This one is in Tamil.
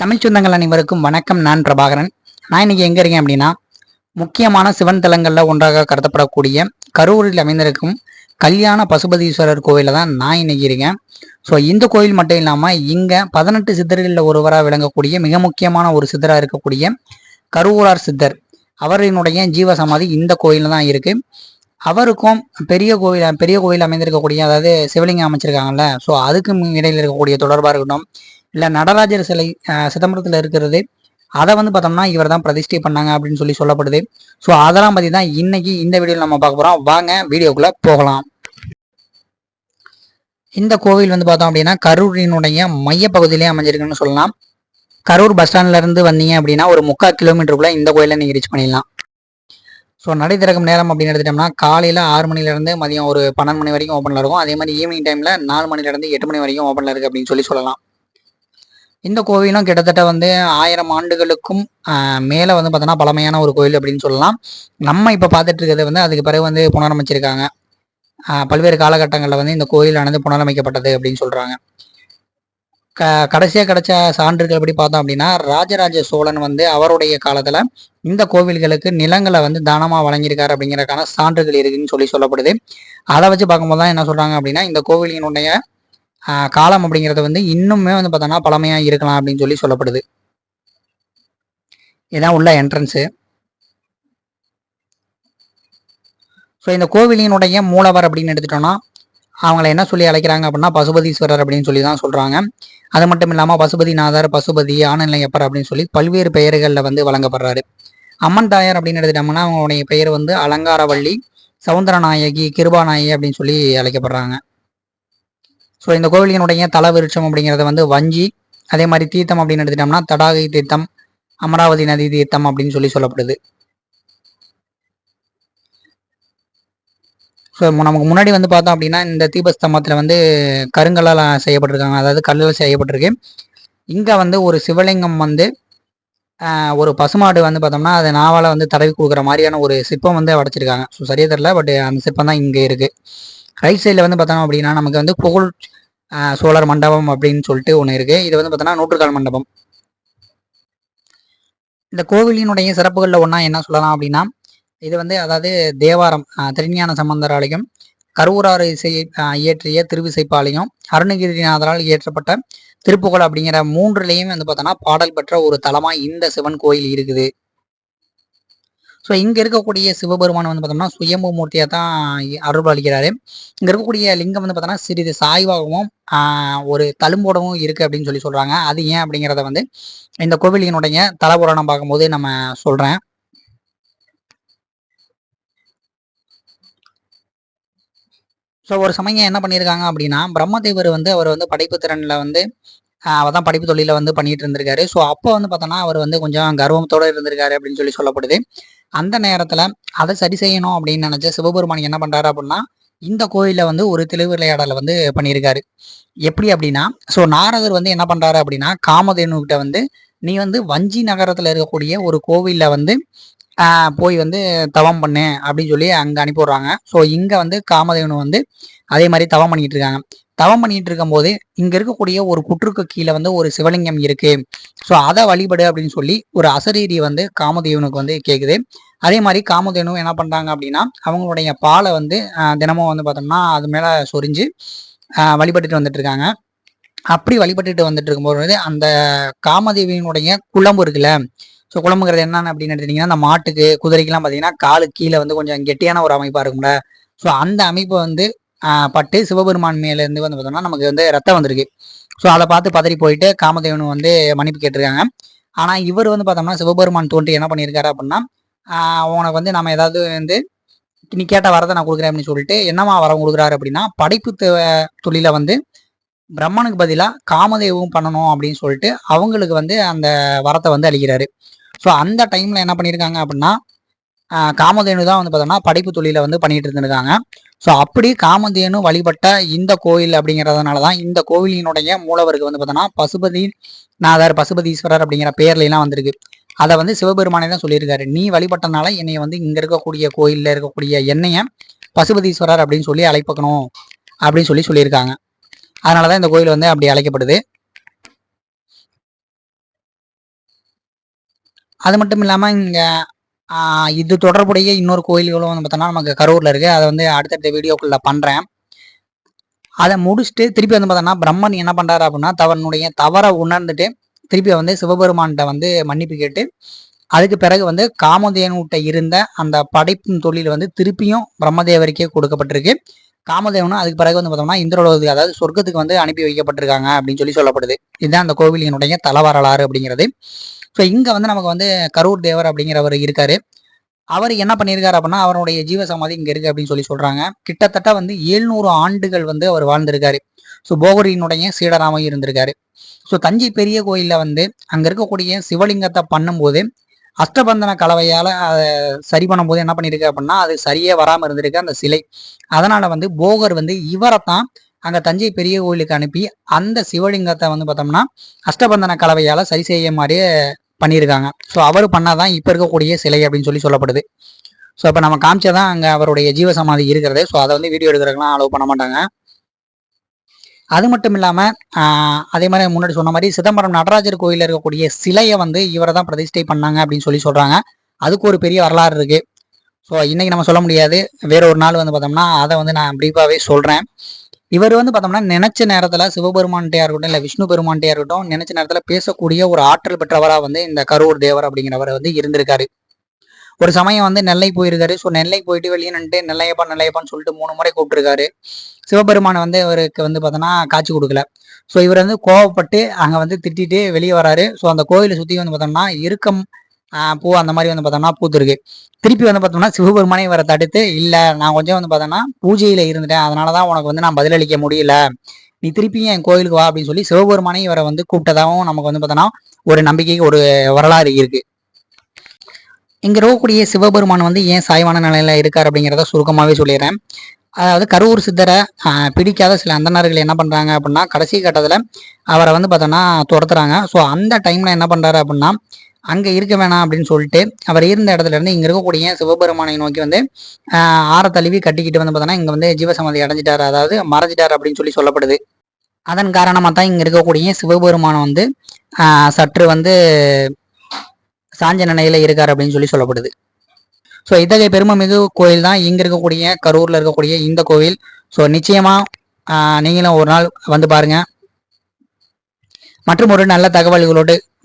தமிழ் சொந்தங்கள் அனைவருக்கும் வணக்கம். நான் பிரபாகரன். நான் இன்னைக்கு எங்க இருக்கேன் அப்படின்னா முக்கியமான சிவன் தலங்கள்ல ஒன்றாக கருதப்படக்கூடிய கரூரில் அமைந்திருக்கும் கல்யாண பசுபதீஸ்வரர் கோயில தான் நான் இன்னைக்கு இருக்கேன். ஸோ இந்த கோயில் மட்டும் இல்லாம இங்க பதினெட்டு சித்தர்களில் ஒருவராக விளங்கக்கூடிய மிக முக்கியமான ஒரு சித்தராக இருக்கக்கூடிய கரூரார் சித்தர் அவரினுடைய ஜீவ சமாதி இந்த கோயிலில் தான் இருக்கு. அவருக்கும் பெரிய கோவில் பெரிய கோயில் அமைந்திருக்கக்கூடிய அதாவது சிவலிங்கம் அமைச்சிருக்காங்கல்ல ஸோ அதுக்கும் இடையில இருக்கக்கூடிய தொடர்பாக இருக்கட்டும் இல்லை நடராஜர் சிலை சிதம்பரத்தில் இருக்கிறது. அதை வந்து பார்த்தோம்னா இவர் தான் பிரதிஷ்டை பண்ணாங்க அப்படின்னு சொல்லி சொல்லப்படுது. ஸோ அதெல்லாம் பற்றி தான் இன்னைக்கு இந்த வீடியோவில் நம்ம பார்க்க போகிறோம் வாங்க வீடியோக்குள்ளே போகலாம். இந்த கோவில் வந்து பார்த்தோம் அப்படின்னா கரூரினுடைய மையப்பகுதியிலே அமைஞ்சிருக்குன்னு சொல்லலாம். கரூர் பஸ் ஸ்டாண்ட்ல இருந்து வந்தீங்க அப்படின்னா ஒரு முக்கால் கிலோமீட்டருக்குள்ள இந்த கோயிலை நீங்கள் ரீச் பண்ணிடலாம். ஸோ நடை திறக்கும் நேரம் அப்படின்னு எடுத்துட்டோம்னா காலையில் ஆறு மணிலேருந்து மதியம் ஒரு பன்னெண்டு மணி வரைக்கும் ஓப்பனில் இருக்கும். அதே மாதிரி ஈவினிங் டைமில் நாலு மணிலேருந்து எட்டு மணி வரைக்கும் ஓப்பனில் இருக்குது அப்படின்னு சொல்லி சொல்லலாம். இந்த கோவிலும் கிட்டத்தட்ட வந்து ஆயிரம் ஆண்டுகளுக்கும் மேலே வந்து பார்த்தோன்னா பழமையான ஒரு கோயில் அப்படின்னு சொல்லலாம். நம்ம இப்போ பார்த்துட்டு இருக்கிறது வந்து அதுக்கு பிறகு வந்து புனரமைச்சிருக்காங்க. பல்வேறு காலகட்டங்களில் வந்து இந்த கோயிலானது புனரமைக்கப்பட்டது அப்படின்னு சொல்கிறாங்க க கடைசியாக கிடைச்ச சான்றுகள் எப்படி பார்த்தோம் அப்படின்னா ராஜராஜ சோழன் வந்து அவருடைய காலத்தில் இந்த கோவில்களுக்கு நிலங்களை வந்து தானமாக வழங்கியிருக்காரு அப்படிங்கிறதுக்கான சான்றுகள் இருக்குன்னு சொல்லி சொல்லப்படுது. அதை வச்சு பார்க்கும்போது தான் என்ன சொல்கிறாங்க அப்படின்னா இந்த கோவிலினுடைய காலம் அப்படிங்கிறது வந்து இன்னுமே வந்து பார்த்தோன்னா பழமையாக இருக்கலாம் அப்படின்னு சொல்லி சொல்லப்படுது. இதுதான் உள்ள என்ட்ரன்ஸு ஸோ இந்த கோவிலினுடைய மூலவர் அப்படின்னு எடுத்துட்டோம்னா அவங்கள என்ன சொல்லி அழைக்கிறாங்க அப்படின்னா பசுபதீஸ்வரர் அப்படின்னு சொல்லி தான் சொல்கிறாங்க அது மட்டும் இல்லாமல் பசுபதிநாதர் பசுபதி ஆனநிலையப்பர் அப்படின்னு சொல்லி பல்வேறு பெயர்களில் வந்து வழங்கப்படுறாரு. அம்மன் தாயார் அப்படின்னு எடுத்துட்டோம்னா அவங்களுடைய பெயர் வந்து அலங்காரவள்ளி சவுந்தரநாயகி கிருபாநாயகி அப்படின்னு சொல்லி அழைக்கப்படுறாங்க. ஸோ இந்த கோவிலினுடைய தல விருட்சம் அப்படிங்கிறது வந்து வஞ்சி அதே மாதிரி தீர்த்தம் அப்படின்னு எடுத்துட்டோம்னா தடாகை தீர்த்தம் அமராவதி நதி தீர்த்தம் அப்படின்னு சொல்லி சொல்லப்படுது. ஸோ நமக்கு முன்னாடி வந்து பார்த்தோம் அப்படின்னா இந்த தீபஸ்தம்பத்தில் வந்து கருங்கல்லால் செய்யப்பட்டிருக்காங்க. அதாவது கல்லில் செய்யப்பட்டிருக்கு. இங்கே வந்து ஒரு சிவலிங்கம் வந்து ஒரு பசுமாடு வந்து பார்த்தோம்னா அதை நாவால் வந்து தடவி கொடுக்குற மாதிரியான ஒரு சிற்பம் வந்து அடைச்சிருக்காங்க. ஸோ சரியா தெரில பட் அந்த சிற்பம் தான் இங்கே இருக்குது ரைட் சைடில் வந்து பார்த்தோம் அப்படின்னா நமக்கு வந்து புகழ் சோழர் மண்டபம் அப்படின்னு சொல்லிட்டு ஒன்று இருக்குது இது வந்து பார்த்தோன்னா நூற்றுக்கால் மண்டபம். இந்த கோவிலினுடைய சிறப்புகளில் ஒன்றா என்ன சொல்லலாம் அப்படின்னா இது வந்து அதாவது தேவாரம் திருஞான சம்பந்தராலையும் கருவூராறு இசை இயற்றிய திருவிசைப்பாலையும் அருணகிரிநாதரால் இயற்றப்பட்ட திருப்புகழ் அப்படிங்கிற மூன்றுலேயும் வந்து பார்த்தோன்னா பாடல் பெற்ற ஒரு தலமாக இந்த சிவன் கோயில் இருக்குது. ஸோ இங்கே இருக்கக்கூடிய சிவபெருமான் வந்து பார்த்தோம்னா சுயம்பு மூர்த்தியாக தான் அருள் அளிக்கிறாரு இங்கே இருக்கக்கூடிய லிங்கம் வந்து பார்த்தோன்னா சிறிது சாய்வாகவும் ஒரு தழும்போடவும் இருக்குது அப்படின்னு சொல்லி சொல்கிறாங்க அது ஏன் அப்படிங்கிறத வந்து இந்த கோவிலினுடைய தலபுராணம் பார்க்கும்போது நம்ம சொல்கிறேன் ஸோ ஒரு சமயம் என்ன பண்ணியிருக்காங்க அப்படின்னா பிரம்மதேவர் வந்து அவர் வந்து படைப்பு திறனில் வந்து அவர் தான் படிப்பு தொழில வந்து பண்ணிட்டு இருந்திருக்காரு. ஸோ அப்போ வந்து பார்த்தோன்னா அவர் வந்து கொஞ்சம் கர்வத்தோடு இருந்திருக்காரு அப்படின்னு சொல்லி சொல்லப்படுது. அந்த நேரத்தில் அதை சரி செய்யணும் அப்படின்னு நினச்ச சிவபெருமான் என்ன பண்ணுறாரு அப்படின்னா இந்த கோயிலில் வந்து ஒரு திருவிளையாடலை வந்து பண்ணியிருக்காரு. எப்படி அப்படின்னா ஸோ நாரதர் வந்து என்ன பண்ணுறாரு அப்படின்னா காமதேனு கிட்ட வந்து நீ வந்து வஞ்சி நகரத்தில் இருக்கக்கூடிய ஒரு கோவிலில் வந்து போய் வந்து தவம் பண்ணு அப்படின்னு சொல்லி அங்கே அனுப்பி விடுறாங்க ஸோ இங்கே வந்து காமதேவனு வந்து அதே மாதிரி தவம் பண்ணிட்டு இருக்காங்க. தவம் பண்ணிட்டு இருக்கும்போது இங்க இருக்கக்கூடிய ஒரு குற்றுக்கு கீழே வந்து ஒரு சிவலிங்கம் இருக்கு. ஸோ அதை வழிபடு அப்படின்னு சொல்லி ஒரு அசரீரி வந்து காமதேவனுக்கு வந்து கேட்குது அதே மாதிரி காமதேனு என்ன பண்றாங்க அப்படின்னா அவங்களுடைய பாலை வந்து தினமும் வந்து பார்த்தோம்னா அது மேல சொரிஞ்சு வழிபட்டுட்டு வந்துட்டு இருக்காங்க. அப்படி வழிபட்டுட்டு வந்துட்டு இருக்கும்போது அந்த காமதேவியினுடைய குழம்பு இருக்குல்ல ஸோ குழம்புங்கிறது என்னென்ன அப்படின்னு எடுத்துட்டீங்கன்னா அந்த மாட்டுக்கு குதிரைக்கெல்லாம் பார்த்தீங்கன்னா காலு கீழே வந்து கொஞ்சம் கெட்டியான ஒரு அமைப்பாக இருக்கும்ல. ஸோ அந்த அமைப்பை வந்து பட்டு சிவபெருமான் மேலேருந்து வந்து பார்த்தோம்னா நமக்கு வந்து ரத்தம் வந்திருக்கு. ஸோ அதை பார்த்து பதறி போயிட்டு காமதேவன் வந்து மன்னிப்பு கேட்டிருக்காங்க. ஆனால் இவர் வந்து பார்த்தோம்னா சிவபெருமான் தோன்றி என்ன பண்ணியிருக்காரு அப்படின்னா உனக்கு வந்து நம்ம ஏதாவது வந்து நீ கேட்ட வரதை நான் கொடுக்குறேன் அப்படின்னு சொல்லிட்டு என்னமா வரம் கொடுக்குறாரு அப்படின்னா படைப்பு த- தொழிலை வந்து பிரம்மனுக்கு பதிலாக காமதேவும் பண்ணணும் அப்படின்னு சொல்லிட்டு அவங்களுக்கு வந்து அந்த வரத்தை வந்து அளிக்கிறாரு. ஸோ அந்த டைமில் என்ன பண்ணியிருக்காங்க அப்படின்னா காமதேனு தான் வந்து பார்த்தோம்னா படைப்பு தொழிலை வந்து பண்ணிட்டு இருந்திருக்காங்க. ஸோ அப்படி காமதேனு வழிபட்ட இந்த கோயில் அப்படிங்கிறதுனால தான் இந்த கோவிலினுடைய மூலவருக்கு வந்து பார்த்தோம்னா பசுபதி நாதர் பசுபதீஸ்வரர் அப்படிங்கிற பேர்லாம் வந்திருக்கு. அதை வந்து சிவபெருமானே தான் சொல்லியிருக்காரு. நீ வழிபட்டனால என்னைய வந்து இங்கே இருக்கக்கூடிய கோயிலில் இருக்கக்கூடிய எண்ணெய பசுபதீஸ்வரர் அப்படின்னு சொல்லி அழைப்பக்கணும் அப்படின்னு சொல்லி சொல்லியிருக்காங்க. அதனாலதான் இந்த கோயில் வந்து அப்படி அழைக்கப்படுது. அது மட்டும் இல்லாமல் இங்கே இது தொடர்புடைய இன்னொரு கோயில்களும் வந்து பார்த்தோம்னா நமக்கு கரூரில் இருக்குது அதை வந்து அடுத்தடுத்த வீடியோக்குள்ளே பண்ணுறேன் அதை முடிச்சுட்டு திருப்பி வந்து பார்த்தோம்னா பிரம்மன் என்ன பண்ணுறாரு அப்படின்னா தவனுடைய தவறை உணர்ந்துட்டு திருப்பி வந்து சிவபெருமான்கிட்ட வந்து மன்னிப்பு கேட்டு அதுக்கு பிறகு வந்து காமதேவன்கிட்ட இருந்த அந்த படைப்பின் தொழில் வந்து திருப்பியும் பிரம்மதேவருக்கே கொடுக்கப்பட்டிருக்கு. காமதேவனும் அதுக்கு பிறகு வந்து பார்த்தோம்னா இந்திரலோகத்துக்கு அதாவது சொர்க்கத்துக்கு வந்து அனுப்பி வைக்கப்பட்டிருக்காங்க அப்படின்னு சொல்லி சொல்லப்படுது. இதுதான் அந்த கோவிலினுடைய தலவரலாறு அப்படிங்கிறது. ஸோ இங்கே வந்து நமக்கு வந்து கரூர் தேவர் அப்படிங்கிறவர் இருக்காரு. அவர் என்ன பண்ணியிருக்காரு அப்படின்னா அவருடைய ஜீவசமாதி இங்கே இருக்கு அப்படின்னு சொல்லி சொல்றாங்க. கிட்டத்தட்ட வந்து ஏழ்நூறு ஆண்டுகள் வந்து அவர் வாழ்ந்திருக்காரு. ஸோ போகரியினுடைய சீடராம இருந்திருக்காரு. ஸோ தஞ்சை பெரிய கோயிலில் வந்து அங்கே இருக்கக்கூடிய சிவலிங்கத்தை பண்ணும்போது அஷ்டபந்தன கலவையால் அதை சரி பண்ணும்போது என்ன பண்ணியிருக்கு அப்படின்னா அது சரியே வராமல் இருந்திருக்கு அந்த சிலை. அதனால வந்து போகர் வந்து இவரை தான் அங்கே தஞ்சை பெரிய கோயிலுக்கு அனுப்பி அந்த சிவலிங்கத்தை வந்து பார்த்தோம்னா அஷ்டபந்தன கலவையால் சரி செய்ய மாதிரியே பண்ணியிருக்காங்க. ஸோ அவர் பண்ணாதான் இப்போ இருக்கக்கூடிய சிலை அப்படின்னு சொல்லி சொல்லப்படுது. ஸோ இப்போ நம்ம காமிச்சதான் அங்கே அவருடைய ஜீவசமாதி இருக்கிறது. ஸோ அதை வந்து வீடியோ எடுக்கிறதுக்கெலாம் அலோவ் பண்ண மாட்டாங்க. அது மட்டும் இல்லாமல் அதே மாதிரி முன்னாடி சொன்ன மாதிரி சிதம்பரம் நடராஜர் கோயிலில் இருக்கக்கூடிய சிலையை வந்து இவரை தான் பிரதிஷ்டை பண்ணாங்க அப்படின்னு சொல்லி சொல்கிறாங்க அதுக்கு ஒரு பெரிய வரலாறு இருக்குது ஸோ இன்றைக்கி நம்ம சொல்ல முடியாது. வேற ஒரு நாள் வந்து பார்த்தோம்னா அதை வந்து நான் ப்ரீஃபாகவே சொல்கிறேன் இவர் வந்து பார்த்தோம்னா நினைச்ச நேரத்தில் சிவபெருமான்கிட்டயா இருக்கட்டும் இல்லை விஷ்ணு பெருமான்கிட்டயா இருக்கட்டும் நினைச்ச நேரத்தில் பேசக்கூடிய ஒரு ஆற்றல் பெற்றவராக வந்து இந்த கரூர் தேவர் அப்படிங்கிறவர் வந்து இருந்திருக்காரு. ஒரு சமயம் வந்து நெல்லை போயிருக்காரு. ஸோ நெல்லை போயிட்டு வெளியே நின்று நெல்லையப்பா நெல்லையப்பான்னு சொல்லிட்டு மூணு முறை கூப்பிட்டுருக்காரு. சிவபெருமானை வந்து இவருக்கு வந்து பார்த்தோன்னா காட்சி கொடுக்கல. ஸோ இவர் வந்து கோவப்பட்டு அங்கே வந்து திட்டிட்டு வெளியே வராரு. ஸோ அந்த கோயிலை சுற்றி வந்து பார்த்தோம்னா இறுக்கம் பூ அந்த மாதிரி வந்து பார்த்தோம்னா பூத்துருக்கு. திருப்பி வந்து பார்த்தோம்னா சிவபெருமானை வர தடுத்து இல்லை நான் கொஞ்சம் வந்து பார்த்தோம்னா பூஜையில் இருந்துட்டேன். அதனால தான் உனக்கு வந்து நான் பதிலளிக்க முடியல. நீ திருப்பியும் என் கோயிலுக்கு வா அப்படின்னு சொல்லி சிவபெருமானை இவரை வந்து கூப்பிட்டதாகவும் நமக்கு வந்து பார்த்தோம்னா ஒரு நம்பிக்கைக்கு ஒரு வரலாறு இருக்கு. இங்க இருக்கக்கூடிய சிவபெருமான் வந்து ஏன் சாய்வான நிலையில இருக்கார் அப்படிங்கிறத சுருக்கமாகவே சொல்லிடுறேன். அதாவது கரூர் சித்தரை பிடிக்காத சில அந்தனர்கள் என்ன பண்ணுறாங்க அப்படின்னா கடைசி கட்டத்தில் அவரை வந்து பார்த்தோன்னா துரத்துறாங்க. ஸோ அந்த டைமில் என்ன பண்ணுறாரு அப்படின்னா அங்கே இருக்க வேணாம் அப்படின்னு சொல்லிட்டு அவர் இருந்த இடத்துல இருந்து இங்கே இருக்கக்கூடிய சிவபெருமானை நோக்கி வந்து ஆற தழுவி கட்டிக்கிட்டு வந்து பார்த்தோன்னா இங்கே வந்து ஜீவசமாதி அடைஞ்சிட்டார். அதாவது மறைஞ்சிட்டார் அப்படின்னு சொல்லி சொல்லப்படுது. அதன் காரணமாக தான் இங்கே இருக்கக்கூடிய சிவபெருமானம் வந்து சற்று வந்து சாஞ்ச நிலையில் இருக்கார் அப்படின்னு சொல்லி சொல்லப்படுது. ஸோ இத்தகைய பெருமைமிகு கோயில் தான் இங்கே இருக்கக்கூடிய கரூரில் இருக்கக்கூடிய இந்த கோவில். ஸோ நிச்சயமாக நீங்களும் ஒரு நாள் வந்து பாருங்கள் மற்றும் ஒரு நல்ல தகவல்களோடு